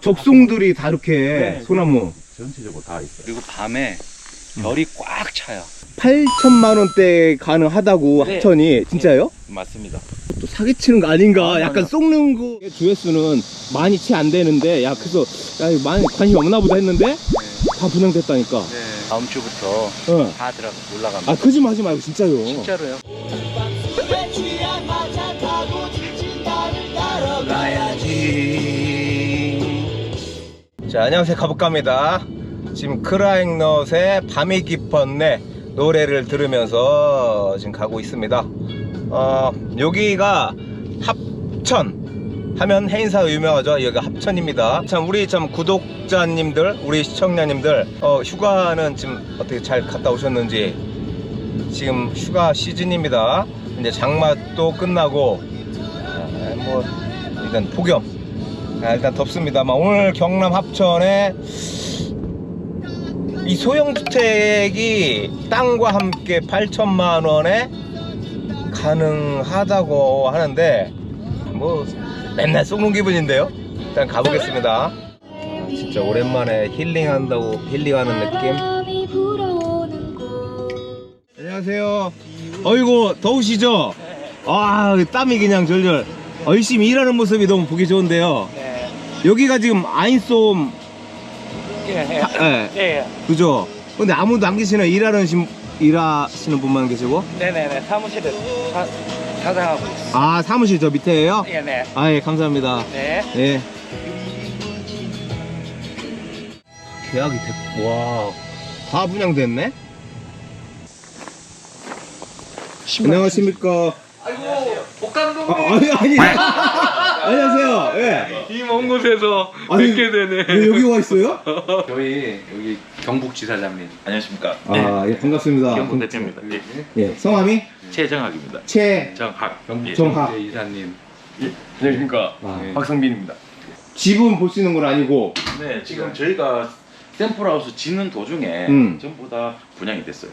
적송들이 다 이렇게 네. 소나무 전체적으로 다 있어요. 그리고 밤에 별이 꽉 차요. 8천만 원대 가능하다고 네. 합천이 진짜요? 맞습니다. 또 사기치는 거 아닌가? 아니, 약간 아니요. 속는 거 조회수는 많이 채 안 되는데 야 그래서 야 이거 많이 관심 없나 보다 했는데 다 분양됐다니까. 네. 다음 주부터 어. 다 들어 올라갑니다. 아 거짓말 하지 말고 진짜요. 진짜로요? 자 안녕하세요. 가볼까입니다. 지금 크라잉넛의 밤이 깊었네 노래를 들으면서 지금 가고 있습니다. 어 여기가 합천. 하면 해인사가 유명하죠. 여기가 합천입니다. 참 우리 참 구독자님들 우리 시청자님들 어, 휴가는 지금 어떻게 잘 갔다 오셨는지. 지금 휴가 시즌입니다. 이제 장마도 끝나고 아, 뭐 일단 폭염 아, 일단 덥습니다만 오늘 경남 합천에 이 소형주택이 땅과 함께 8천만 원에 가능하다고 하는데 뭐 맨날 쏘는 기분인데요? 일단 가보겠습니다. 진짜 오랜만에 힐링한다고 힐링하는 느낌? 안녕하세요. 어이구 더우시죠? 아 땀이 그냥 절절. 열심히 일하는 모습이 너무 보기 좋은데요. 네. 여기가 지금 아인솜 예, 예. 예, 예. 그죠? 근데 아무도 안 계시나 일하는 신, 일하시는 분만 계시고 네네네. 사무실을 사, 사장하고 있어요. 아 사무실 저 밑에예요? 예, 네. 아 예 감사합니다 네. 예 계약이 됐.. 와다 분양됐네? 안녕하십니까 아이고, 복강동. 아, 아니 아니 안녕하세요 예. 이 먼 곳에서 아니, 뵙게 되네. 왜 여기 와 있어요? 저희 여기 경북 지사장님 안녕하십니까? 아 예, 반갑습니다 경북 대표입니다. 예. 예 성함이 최정학입니다. 최 정학 경북 정학. 예, 이사님. 예. 안녕하십니까? 아. 예. 박성빈입니다. 집은 볼 수 있는 건 아니고 네, 지금 저희가 샘플하우스 짓는 도중에 음. 전부 다 분양이 됐어요.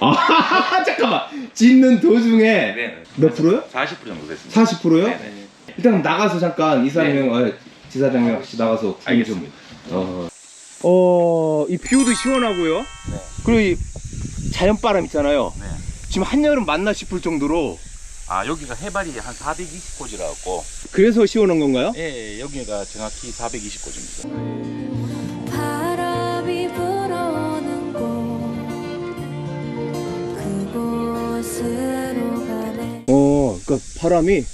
아 잠깐만 짓는 도중에 네. 몇 프로요? 40% 정도 됐습니다. 40%요? 네, 네. 일단 나가서 잠깐 이사님 어, 지사장님 혹시 나가서 구경. 알겠습니다. 어. 어, 이 뷰도 시원하고요. 네. 그리고 이 자연바람 있잖아요. 네. 지금 한여름 맞나 싶을 정도로 아, 여기가 해발이 한 420고지라고. 그래서 시원한 건가요? 예, 여기가 정확히 420고지입니다. 바람이 불어오는 곳 그곳으로 가네 어, 그러니까 바람이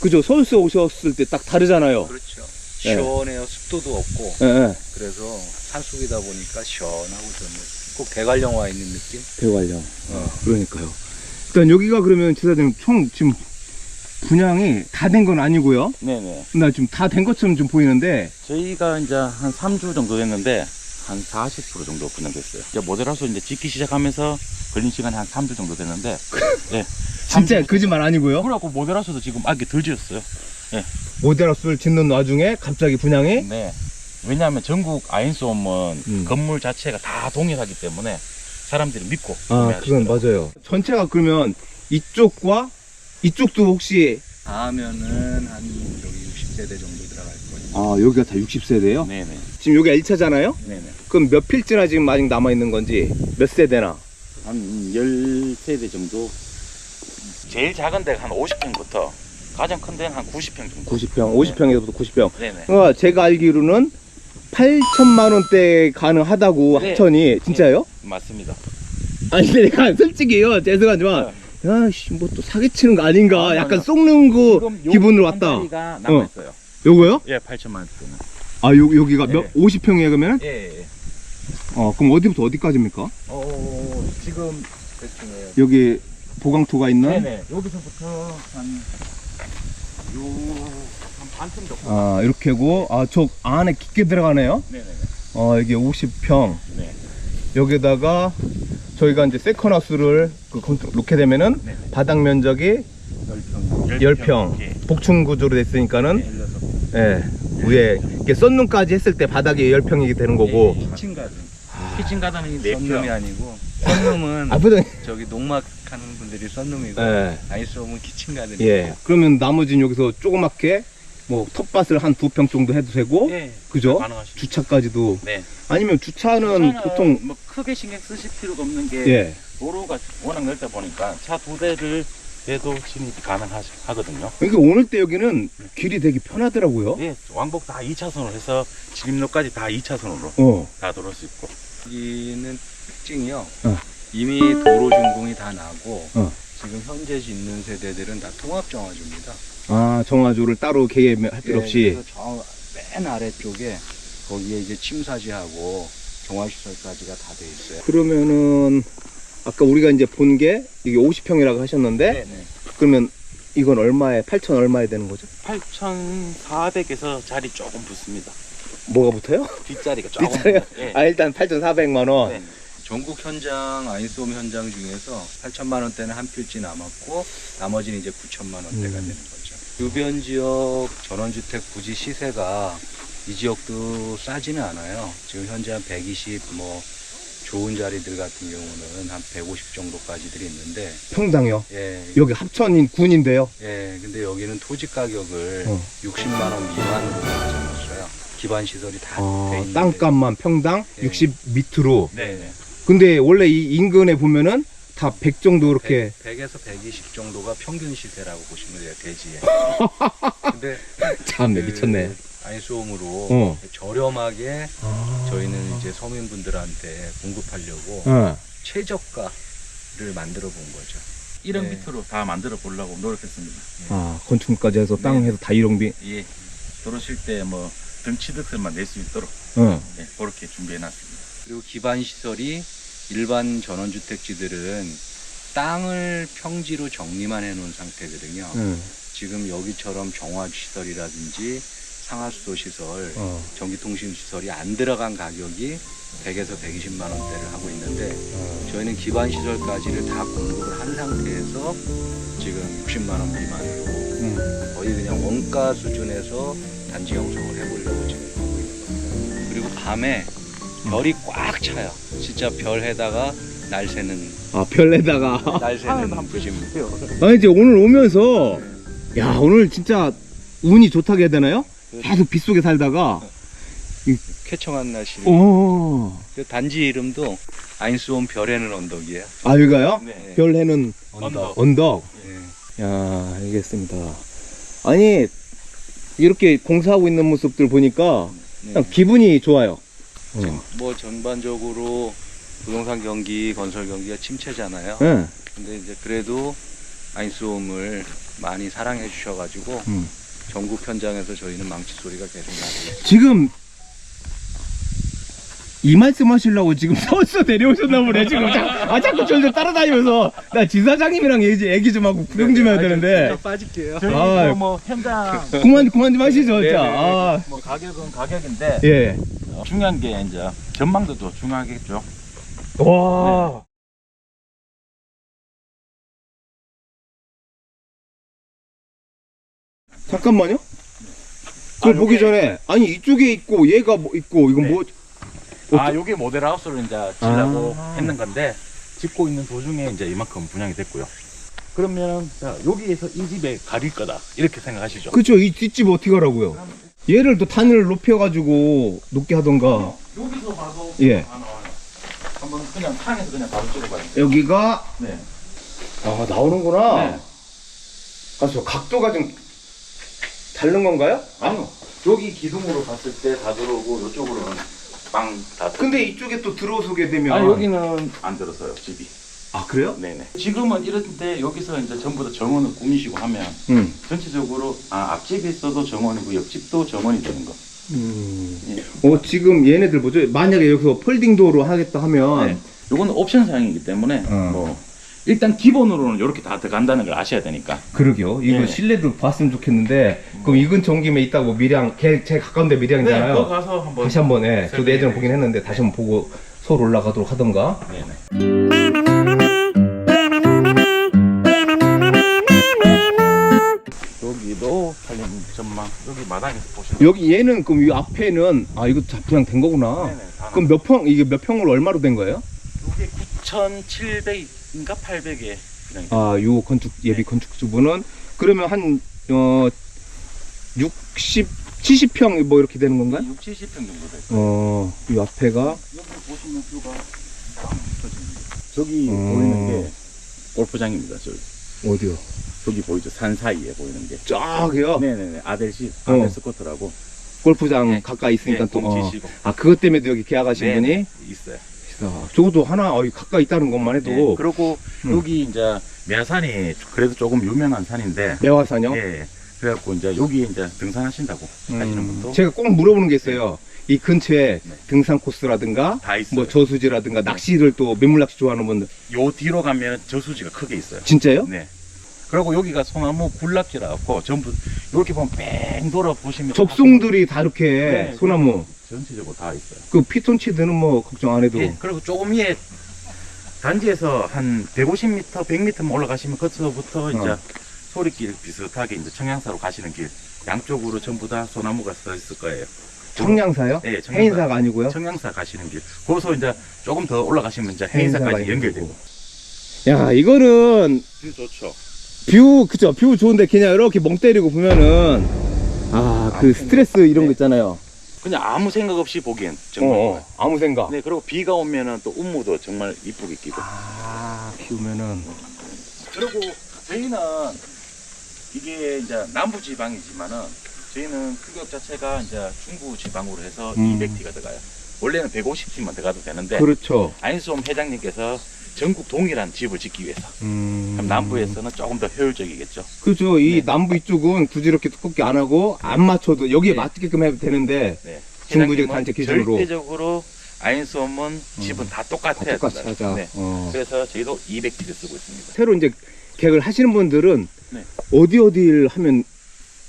그죠 서울서 오셨을 때 딱 다르잖아요. 그렇죠. 네. 시원해요. 습도도 없고. 예, 예. 그래서 산속이다 보니까 시원하고 좋네. 꼭 대관령 와 있는 느낌? 대관령. 어, 그러니까요. 일단 여기가 그러면 지사장님 총 지금 분양이 다 된 건 아니고요. 네네. 나 지금 다 된 것처럼 좀 보이는데 저희가 이제 한 3주 정도 됐는데 한 40% 정도 분양됐어요. 이제 모델하우스 이제 짓기 시작하면서 걸린 시간이 한 3주 정도 됐는데 네. 진짜 거짓말 아니고요. 그래갖고 모델하우스도 지금 아기 덜 지었어요. 모델하우스를 짓는 와중에 갑자기 분양이 네. 왜냐하면 전국 아인솜은 음. 건물 자체가 다 동일하기 때문에 사람들이 믿고 아 그건 구매하시더라고요. 맞아요. 전체가 그러면 이쪽과 이쪽도 혹시 다음에는 한 여기 60세대 정도 들어갈 거예요. 아 여기가 다 60세대요? 네네. 지금 여기가 1차잖아요? 네네. 그럼 몇 필지나 지금 아직 남아 있는 건지 몇 세대나? 한 10세대 정도. 제일 작은 데가 한 50평부터 가장 큰 데는 한 90평 정도. 90평, 50평에서부터 90평. 네네. 그러니까 제가 알기로는 8천만 원대 가능하다고 네. 합천이 진짜요? 맞습니다. 아니 근데 내가 솔직히요 죄송하지만 야씨 뭐 또 사기치는 거 아닌가 아니, 약간 아니요. 속는 그 기분으로 한 왔다 자리가 남아 있어요. 요거요? 예, 8천만 원대는. 아 요, 여기가 네. 몇 50평이에요 그러면? 예, 예. 어 그럼 어디부터 어디까지입니까? 어, 지금 대충 해요. 여기 보강토가 있는 네네. 여기서부터 한, 요, 한 반틈 정도. 아 이렇게고 아 저 안에 깊게 들어가네요 네네네. 어 여기 50평 네. 여기다가 저희가 이제 세컨하우스를 그 건- 놓게 되면은 네네. 바닥 면적이 10평. 10평 예. 복층 구조로 됐으니까는 네, 16평. 예 위에 이렇게 썬룸까지 했을 때 바닥이 10평이 되는 거고 예, 키친 가든. 키친 가든이 4평. 썬룸이 아니고 썬룸은 앞으로 저기 농막 하는 분들이 썬룸이고 예. 아이스홈은 키친 가든. 예 그러면 나머지는 여기서 조그맣게 뭐 텃밭을 한 두 평 정도 해도 되고 예, 그죠? 가능하십니다. 주차까지도 네. 아니면 주차는 주차는 보통 뭐 크게 신경 쓰실 필요가 없는 게 예. 도로가 워낙 넓다 보니까 차 두 대를 대도 진입이 가능하거든요. 그러니까 오늘 때 여기는 길이 되게 편하더라고요. 예, 왕복 다 2차선으로 해서 진입로까지 다 2차선으로 어. 다 돌을 수 있고. 여기는 특징이요. 어. 이미 도로 준공이 다 나고 어. 지금 현재 짓는 세대들은 다 통합 정화조입니다. 아 정화조를 따로 개개할 필요 예, 없이 그래서 저 맨 아래쪽에 거기에 이제 침사지하고 정화시설까지가 다 돼 있어요. 그러면은 아까 우리가 이제 본 게 이게 50평이라고 하셨는데 네네. 그러면 이건 얼마에 8천 얼마에 되는 거죠? 8,400에서 자리 조금 붙습니다. 뭐가 붙어요? 뒷자리가 조금. 뒷자리가? 예. 아 일단 8,400만 원. 네. 전국 현장 아인소음 현장 중에서 8천만 원대는 한 필지 남았고 나머지는 이제 9천만 원대가 음. 되는 거죠. 주변 지역 전원주택 부지 시세가 이 지역도 싸지는 않아요. 지금 현재 한 120, 뭐 좋은 자리들 같은 경우는 한 150 정도까지들이 있는데, 평당이요. 예, 여기 합천인 군인데요. 예, 근데 여기는 토지 가격을 어. 60만 원 미만으로 잡았어요. 기반 시설이 다돼 아, 있는데. 땅값만 평당 예. 60 밑으로. 네. 근데 원래 이 인근에 보면은 다 100 정도 이렇게 100, 에서 120 정도가 평균 시세라고 보시면 돼요, 대지에. 근데 참네 그 미쳤네. 아이소음으로 어. 저렴하게 아. 저희는 이제 서민분들한테 공급하려고 어. 최저가를 만들어 본 거죠. 1억 네. 밑으로 다 만들어 보려고 노력했습니다. 아 건축까지 해서 땅 네. 해서 다 일용비. 예. 들어오실 때뭐 등치득들만 낼 수 있도록 어. 예, 그렇게 준비해 놨습니다. 그리고 기반 시설이 일반 전원주택지들은 땅을 평지로 정리만 해놓은 상태거든요. 응. 지금 여기처럼 정화시설이라든지 상하수도 시설, 어. 전기통신 시설이 안 들어간 가격이 100에서 120만 원대를 하고 있는데 저희는 기반 시설까지를 다 공급을 한 상태에서 지금 60만 원 미만으로 응. 거의 그냥 원가 수준에서 단지 형성을 해보려고 지금 하고 있는 겁니다. 그리고 밤에 별이 꽉 차요. 진짜 별에다가 날 새는 아 별내다가. 날 새는 부심. 아 이제 오늘 오면서 야 오늘 진짜 운이 좋다고 해야 되나요? 계속 빗속에 살다가 쾌청한 날씨. 어. 그 단지 이름도 아인스온 별에는 언덕이에요. 아 여기가요? 네. 별해는 언덕. 언덕. 예. 야 알겠습니다. 아니 이렇게 공사하고 있는 모습들 보니까 네. 그냥 기분이 좋아요. 어. 뭐 전반적으로 부동산 경기, 건설 경기가 침체잖아요. 예. 근데 이제 그래도 아인스홈을 많이 사랑해 주셔가지고 음. 전국 현장에서 저희는 망치 소리가 계속 나고 있어요. 지금 이 말씀 하시려고 지금 서울서 내려오셨나 보네 지금 자, 아 자꾸 저를 따라다니면서 나 지사장님이랑 얘기, 얘기 좀 하고 구경 좀 해야 되는데 빠질게요. 저희 아, 뭐, 뭐 현장 그만 그만 좀 하시죠 네, 네, 네. 아, 뭐 가격은 가격인데 예. 어, 중요한 게 이제 전망도 더 중요하겠죠. 와. 잠깐만요. 그걸 아, 보기 요게- 전에 아니 이쪽에 있고 얘가 뭐 있고 이건 네. 뭐 아, 요게 모델하우스를 이제 지려고 아. 했는 건데 짓고 있는 도중에 이제 이만큼 분양이 됐고요. 그러면 자 여기에서 이 집에 가릴 거다 이렇게 생각하시죠. 그쵸 이 뒷집 어떻게 하라고요? 얘를 또 단을 높여가지고 높게 하던가 여기서 봐도 예. 아, 나와요. 한번 그냥 탕에서 그냥 바로 찍어봐요. 여기가 네. 아 나오는구나. 네. 아저 각도가 좀 다른 건가요? 아니요. 여기 기둥으로 봤을 때 다 들어오고 이쪽으로는 빵다 근데 이쪽에 또 들어서게 되면 아 여기는 안 들었어요 집이. 아 그래요? 네네. 지금은 이런데 여기서 이제 전부 다 정원을 꾸미시고 하면 응. 전체적으로 아 앞집이 있어도 정원이고 옆집도 정원이 되는 거. 음. 예. 어 지금 얘네들 뭐죠? 만약에 여기서 폴딩 도어로 하겠다 하면 네. 요거는 옵션 사항이기 때문에 어. 뭐 일단 기본으로는 이렇게 다 들어간다는 걸 아셔야 되니까. 그러게요. 이거 네. 실내도 봤으면 좋겠는데 그럼 이 근처 온 김에 있다고 걔 제일 가까운데 밀양이잖아요. 네, 거 가서 한번 다시 한번 예. 저도 예전에 보긴 했는데 다시 한번 보고 서울 올라가도록 하던가. 네네. 여기도 살림 전망 여기 마당에서 보시면 여기 얘는 그럼 이 앞에는 아 이거 다 그냥 된 거구나. 네네, 다 그럼 몇 평 이게 몇 평을 얼마로 된 거예요? 이게 9,700인가 800에 그냥 아, 요 건축 예비 건축주분은 그러면 한 어 60, 70평 뭐 이렇게 되는 건가요? 6, 70평 정도 될 거예요. 어, 이 앞에가 여기 보시면 뷰가 저기 음. 보이는 게 골프장입니다. 저기. 어디요? 저기 보이죠? 산 사이에 보이는 게. 저기요. 네네네. 아델시, 어. 아델 스쿼트라고. 골프장 네. 가까이 있으니까 네, 또. 어. 아, 그것 때문에도 여기 계약하신 네, 분이? 있어요. 야, 저것도 하나, 어, 가까이 있다는 것만 해도. 네. 그리고 음. 여기 이제 매산이 그래도 조금 유명한 산인데. 매화산요? 예. 그래갖고 이제 여기 이제 등산하신다고 하시는 분도 음, 제가 꼭 물어보는 게 있어요. 이 근처에 네. 등산 코스라든가, 다 있어요. 뭐 저수지라든가, 낚시를 또 민물 낚시 좋아하는 분들. 요 뒤로 가면 저수지가 크게 있어요. 진짜요? 네. 그리고 여기가 소나무 군락지라고 전부 이렇게 보면 뺑 돌아 보시면 적송들이 다 이렇게 네. 소나무. 전체적으로 다 있어요. 그 피톤치드는 뭐 걱정 안 해도. 예, 그리고 조금 위에 단지에서 한 150m, 100m만 올라가시면 거기서부터 이제 어. 소리길 비슷하게 이제 청양사로 가시는 길 양쪽으로 전부 다 소나무가 써 있을 거예요. 청량사요? 네, 청양사. 해인사가 아니고요. 청양사 가시는 길. 거기서 이제 조금 더 올라가시면 이제 해인사까지 연결되고. 야, 이거는 뷰 좋죠. 뷰, 그쵸. 뷰 좋은데 그냥 이렇게 멍 때리고 보면은, 아, 그 스트레스 이런 거 있잖아요. 그냥 아무 생각 없이 보기엔 정말. 어, 어, 아무 생각. 네, 그리고 비가 오면은 또 운무도 정말 이쁘게 끼고. 아, 비 오면은. 그리고 저희는 이게 이제 남부 지방이지만은 저희는 규격 자체가 이제 중부 지방으로 해서 음. 200T가 들어가요. 원래는 150T만 들어가도 되는데 그렇죠. 안수홈 회장님께서 전국 동일한 집을 짓기 위해서 음. 그럼 남부에서는 조금 더 효율적이겠죠. 그죠. 이 네. 남부 이쪽은 굳이 이렇게 두껍게 안 하고 안 맞춰도 여기에 네. 맞게끔 해도 되는데 네. 중부적 회장님은 단체 기준으로 절대적으로 아인수홈은 집은 다 똑같아야 똑같이 된다. 하자. 네. 어. 그래서 저희도 200T를 쓰고 있습니다. 새로 이제 계획을 하시는 분들은 네. 어디 어디를 하면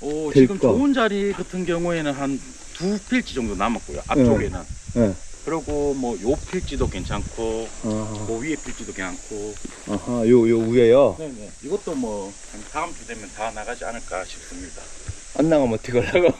오, 될까? 지금 좋은 자리 같은 경우에는 한 두 필지 정도 남았고요. 앞쪽에는. 예. 그리고 뭐 요 필지도 괜찮고 아, 그 위에 필지도 괜찮고 아하, 요, 요 위에요. 네네 이것도 뭐한 다음 주 되면 다 나가지 않을까 싶습니다 안 나가면 어떡하려고.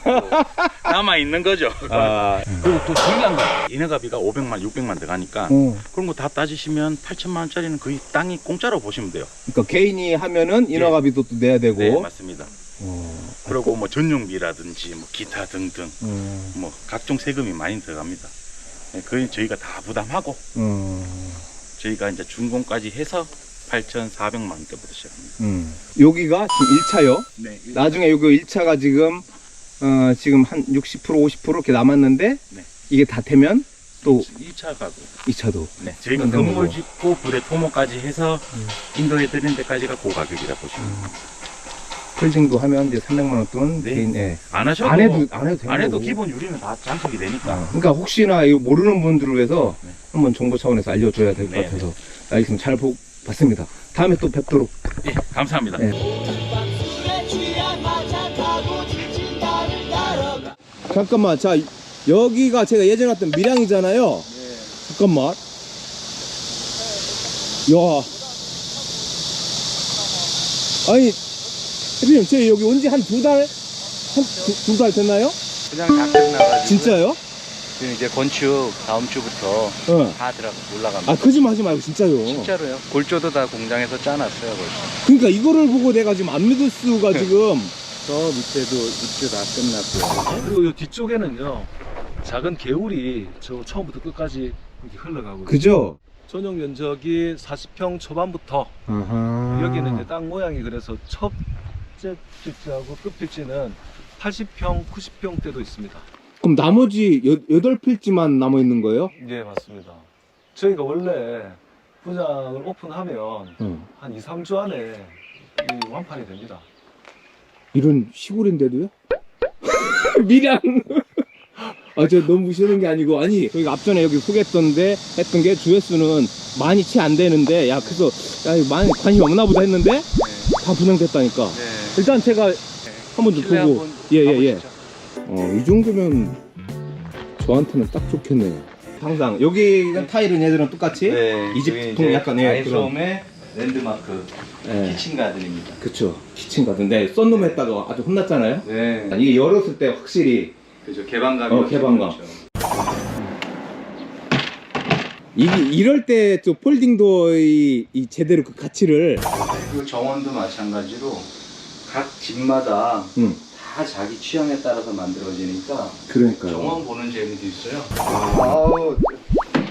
남아 있는 거죠. 아, 그리고 또 중요한 거 인허가비가 500만 600만 들어가니까 어. 그런 거 다 따지시면 8천만 원짜리는 거의 땅이 공짜로 보시면 돼요. 그러니까 개인이 하면은 인허가비도 또 내야 되고. 네 맞습니다. 어, 그리고 뭐 전용비라든지 뭐 기타 등등 어, 뭐 각종 세금이 많이 들어갑니다. 네, 그건 저희가 다 부담하고 어, 저희가 이제 준공까지 해서 8,400만 원대부터 시작합니다 음. 여기가 지금 1차요. 네 나중에 요거 1차가 지금 어, 지금 한 60% 50% 이렇게 남았는데 네. 이게 다 되면 또 2차 가고 2차도 네, 저희가 만든 건물 거고. 짓고 불에 토모까지 해서 인도해 드리는 데까지가 그 고가격이라 보시면 음. 폴딩도 하면 이제 300만 원 돈 네. 개인 예. 안 하셔도 안 해도 안 해도 되는 안 해도 거고. 기본 유리는 다 장식이 되니까 아, 그러니까 혹시나 이거 모르는 분들을 위해서 네. 한번 정보 차원에서 알려줘야 될 것 네, 같아서 알겠습니다. 잘 보, 봤습니다. 다음에 또 뵙도록. 예, 감사합니다. 네. 잠깐만, 자 여기가 제가 예전에 왔던 밀양이잖아요. 잠깐만. 야. 아니, 대표님, 저 여기 온 지 한 두 달? 한 두 달 됐나요? 그냥 다 끝나가지고 진짜요? 지금 이제 건축 다음 주부터 응. 다 들어 올라갑니다. 아, 거짓말 하지 말고, 진짜요. 진짜로요? 골조도 다 공장에서 짜놨어요 벌써. 그러니까 이거를 보고 내가 지금 안 믿을 수가 지금. 저 밑에도 입주 다 끝났고요. 그리고 이 뒤쪽에는요 작은 개울이 저 처음부터 끝까지 이렇게 흘러가고 그죠? 전용 면적이 40평 초반부터. 여기는 이제 땅 모양이 그래서 첫째 필지하고 끝 필지는 80평, 90평대도 있습니다. 그럼 나머지 여, 여덟 필지만 남아 있는 거예요? 예, 맞습니다. 저희가 원래 분양을 오픈하면 응. 한 2, 3주 안에 이 완판이 됩니다. 이런 시골인데도요? 밀양. 아, 저 너무 무시하는 게 아니고, 아니, 저희가 앞전에 여기 소개했던데, 했던 게 조회수는 많이 채 안 되는데, 야, 그래서, 야, 이거 많이 관심 없나 보다 했는데, 다 분양됐다니까. 네. 일단 제가 한번 좀 실내 보고, 한번 예, 예, 예. 가보시죠. 어, 이 정도면 저한테는 딱 좋겠네요. 항상, 여기 타일은 얘들은 똑같이? 네, 이집 저희 통 이제 약간, 예, 아이솜의 랜드마크 예. 키친 가든입니다. 그쵸. 키친 같은데, 썬룸 했다가 아주 혼났잖아요? 네. 이게 열었을 때 확실히 그죠 개방감이 어, 개방감. 좋죠. 이게 이럴 때 저 폴딩 도어의 이 제대로 그 가치를 그 정원도 마찬가지로 각 집마다 응. 다 자기 취향에 따라서 만들어지니까 그러니까요. 정원 보는 재미도 있어요. 아우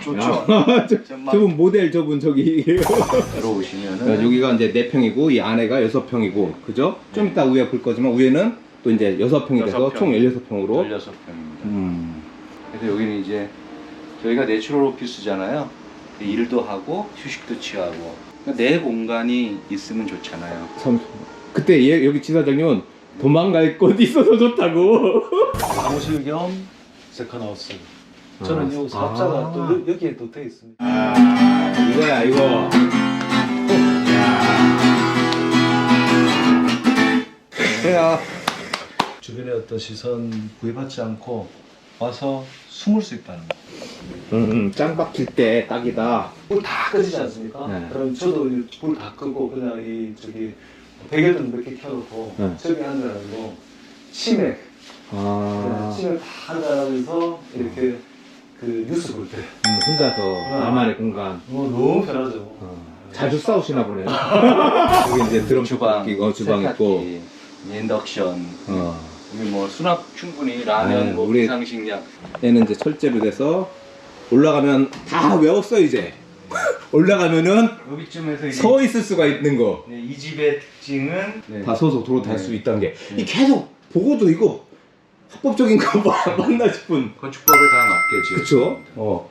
좋죠. 저, 정말. 저분 모델 저분 저기 들어오시면은 여기가 이제 네 평이고 이 안에가 여섯 평이고 그죠? 좀 이따 위에 볼 거지만 위에는 또 이제 여섯 평이 돼서 여섯 평. 총 열여섯 평으로 16평입니다. 음. 그래서 여기는 이제 저희가 내추럴 오피스잖아요. 일도 하고 휴식도 취하고 그러니까 내 공간이 있으면 좋잖아요. 참 그때 얘, 여기 지사장님은 도망갈 곳 있어서 좋다고 사무실 겸 세컨하우스. 저는 이 사업자가 또 여- 여기에 또 돼 있습니다. 이거야 이거 그래요 주변의 어떤 시선 구애받지 않고 와서 숨을 수 있다는 거. 음, 음, 짱 박힐 때 딱이다 불다 끄지지 않습니까? 네. 그럼 저도 불다 끄고 그냥 이 저기 몇 개 켜놓고 네. 저기 앉아가지고 치맥. 아. 치맥 다 앉아가면서 이렇게 그 뉴스 볼 때. 음, 혼자서 나만의 공간. 어, 너무 편하죠. 자주 싸우시나 보네요. 여기 이제 드럼 주방 끼고 주방 있고 세탁기, 인덕션, 어. 여기 뭐 수납 충분히 라면, 네, 뭐 우리- 비상식량. 얘는 이제 철제로 돼서 올라가면 다 외웠어 이제 올라가면은 여기쯤에서 이제 서 있을 수가 있는 거다 네, 이 집의 특징은 네. 서서 도로 탈 네. 수 있다는 게 네. 이 계속 보고도 이거 합법적인 거 마- 맞나 싶은 건축법에 다 맞게 지었습니다. 그쵸? 어.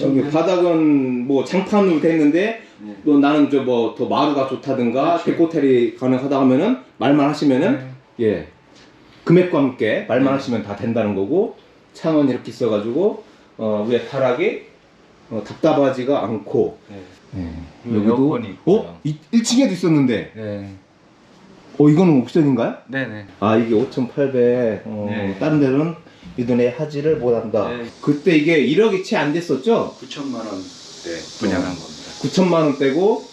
여기 바닥은 뭐 장판으로 돼 있는데 네. 또 나는 저 뭐 더 마루가 좋다든가 그렇죠. 데코텔이 가능하다 하면은 말만 하시면은 네. 예 금액과 함께 말만 네. 하시면 다 된다는 거고 창은 이렇게 있어가지고 어, 위에 타락이 어, 답답하지가 않고 네. 그리고 에어컨이 있고요. 어? 1층에도 있었는데 네. 어 이거는 옵션인가요? 네네. 아 이게 5,800 어, 네. 다른 데는 이 돈에 하지를 못한다 네. 그때 이게 1억이 채 안 됐었죠? 9천만 원대 분양한 겁니다. 9천만 원대고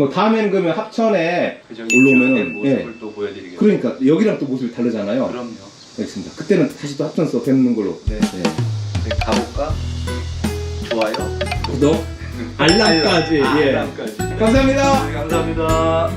뭐 다음에는 그러면 합천에 그 올라오면 모습을 또 보여드리겠습니다. 그러니까 여기랑 또 모습이 다르잖아요 그럼요. 알겠습니다 그때는 다시 또 합천서 뵙는 걸로 네. 네. 가볼까? 좋아요. 구독 알람까지 예. 알람까지. 감사합니다 네, 감사합니다.